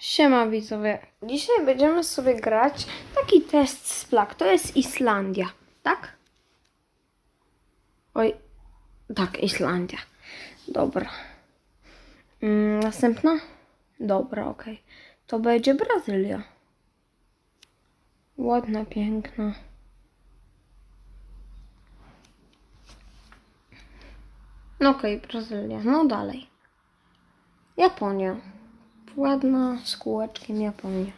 Siema widzowie. Dzisiaj będziemy sobie grać taki test z plag. To jest Islandia, tak? Oj, tak, Islandia. Dobra. Mm, następna? Dobra, okej. To będzie Brazylia. Ładna, piękna. No okej, Brazylia. No dalej. Japonia. Ładna z kółeczkiem Japonia.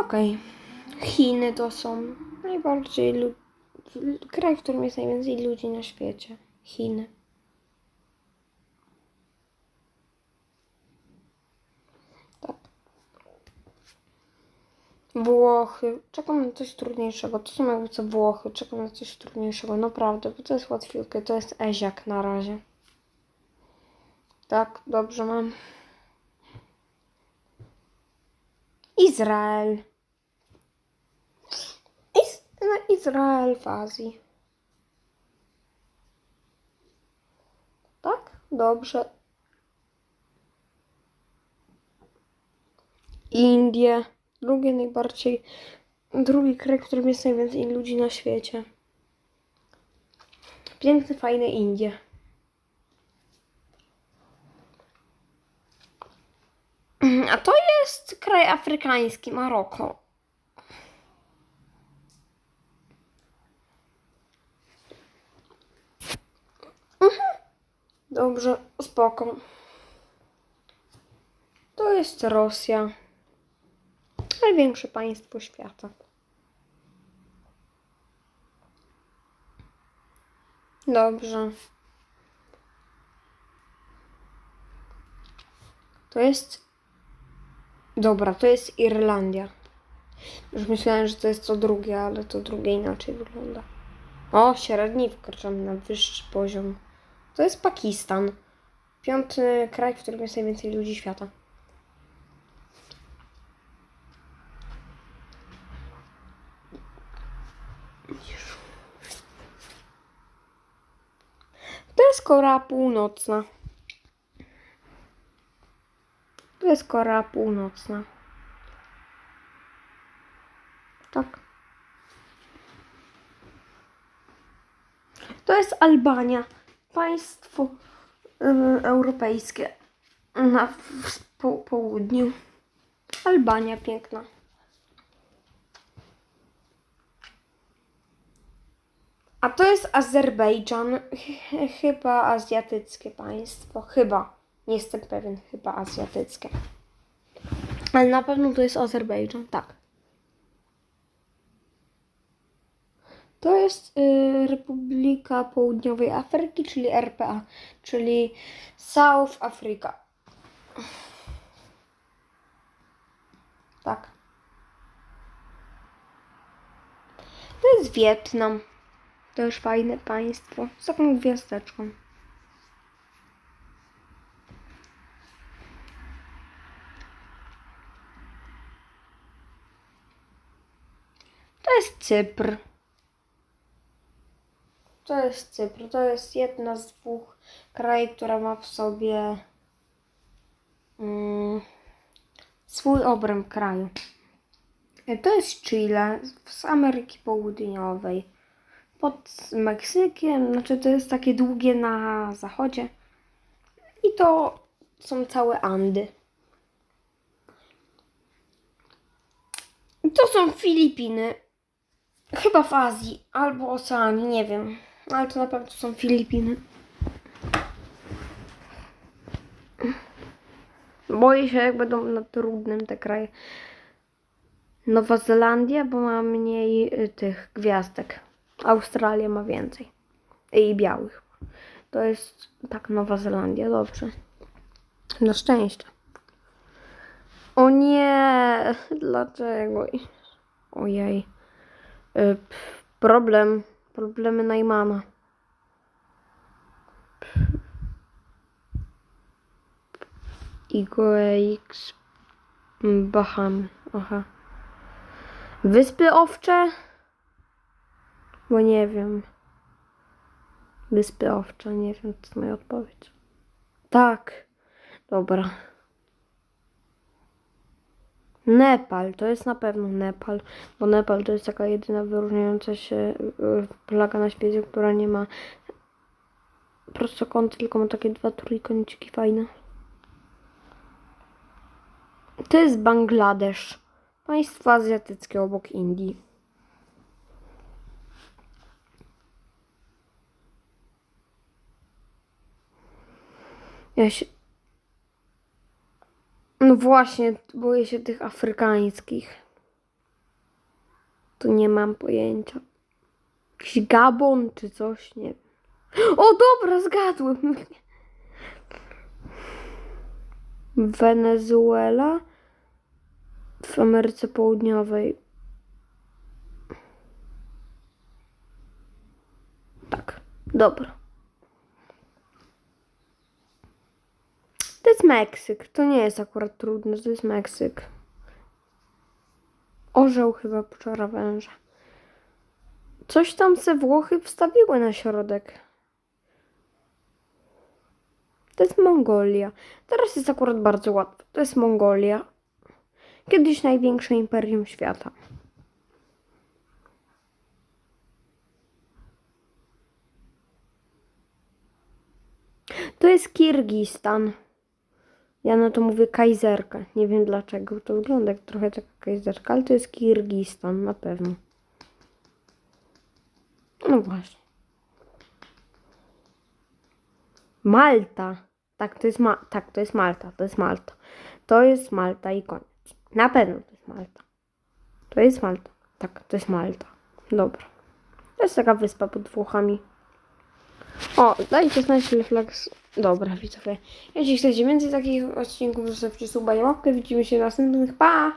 Okej. Chiny to są najbardziej kraj, w którym jest najwięcej ludzi na świecie. Chiny. Włochy. Czekam na coś trudniejszego. To są jakby co Włochy. Czekam na coś trudniejszego. Naprawdę, bo to jest łatwiutkie. To jest Eziak na razie. Tak, dobrze mam. Izrael. Is no, Izrael w Azji. Tak? Dobrze. Indie. Drugie najbardziej. Drugi kraj, w którym jest najwięcej ludzi na świecie. Piękne, fajne Indie. A to jest kraj afrykański, Maroko. Mhm. Dobrze, spoko. To jest Rosja. Największe państwo świata. Dobrze. To jest. Dobra, to jest Irlandia. Już myślałem, że to jest to drugie, ale to drugie inaczej wygląda. O, średni wkraczamy na wyższy poziom. To jest Pakistan. Piąty kraj, w którym jest najwięcej ludzi świata. To jest Korea Północna. To jest Korea Północna. Tak. To jest Albania. Państwo europejskie na w, po, południu. Albania piękna. A to jest Azerbejdżan. Ch- chyba azjatyckie państwo. Chyba. Nie jestem pewien. Chyba azjatyckie. Ale na pewno to jest Azerbejdżan. Tak. To jest y, Republika Południowej Afryki, czyli RPA, czyli South Africa. Tak. To jest Wietnam. To już fajne państwo. Z taką gwiazdeczką. To jest Cypr. To jest Cypr. To jest jedna z dwóch krajów, która ma w sobie mm, swój obręb kraju. To jest Chile z Ameryki Południowej. Pod Meksykiem, znaczy to jest takie długie na zachodzie. I to są całe Andy. To są Filipiny. Chyba w Azji albo Oceanii, nie wiem. Ale to na pewno są Filipiny. Boję się, jak będą na trudnym te kraje. Nowa Zelandia, bo ma mniej y, tych gwiazdek. Australia ma więcej. I białych. To jest tak, Nowa Zelandia, dobrze. Na szczęście. O nie! Dlaczego? Ojej. Y, problem. Problemy Najmana. IGX Baham. Aha. Wyspy Owcze. Bo nie wiem. Wyspy Owcze, nie wiem, co moja odpowiedź. Tak. Dobra. Nepal, to jest na pewno Nepal, bo Nepal to jest taka jedyna wyróżniająca się y, plaga na świecie, która nie ma prostokąty, tylko ma takie dwa trójkąciki fajne. To jest Bangladesz, państwo azjatyckie obok Indii. Ja się... No właśnie, boję się tych afrykańskich. Tu nie mam pojęcia. Jakiś Gabon czy coś, nie wiem. O dobra, zgadłem. Wenezuela w Ameryce Południowej. Tak, dobra. To jest Meksyk. To nie jest akurat trudne, to jest Meksyk. Orzeł chyba pszczora węża. Coś tam se Włochy wstawiły na środek. To jest Mongolia. Teraz jest akurat bardzo łatwo. To jest Mongolia. Kiedyś największe imperium świata. To jest Kirgistan. Ja na to mówię kajzerka. Nie wiem dlaczego. To wygląda jak trochę taka kajzerka, ale to jest Kirgistan na pewno. No właśnie. Malta. Tak, to jest ma tak, to jest Malta. To jest Malta. To jest Malta i koniec. Na pewno to jest Malta. To jest Malta. Tak, to jest Malta. Dobra. To jest taka wyspa pod Włochami. O, dajcie znać refleks. Dobra, widzowie. Jeśli chcecie więcej takich odcinków, zostawcie suba i łapkę. Widzimy się w następnych. Pa!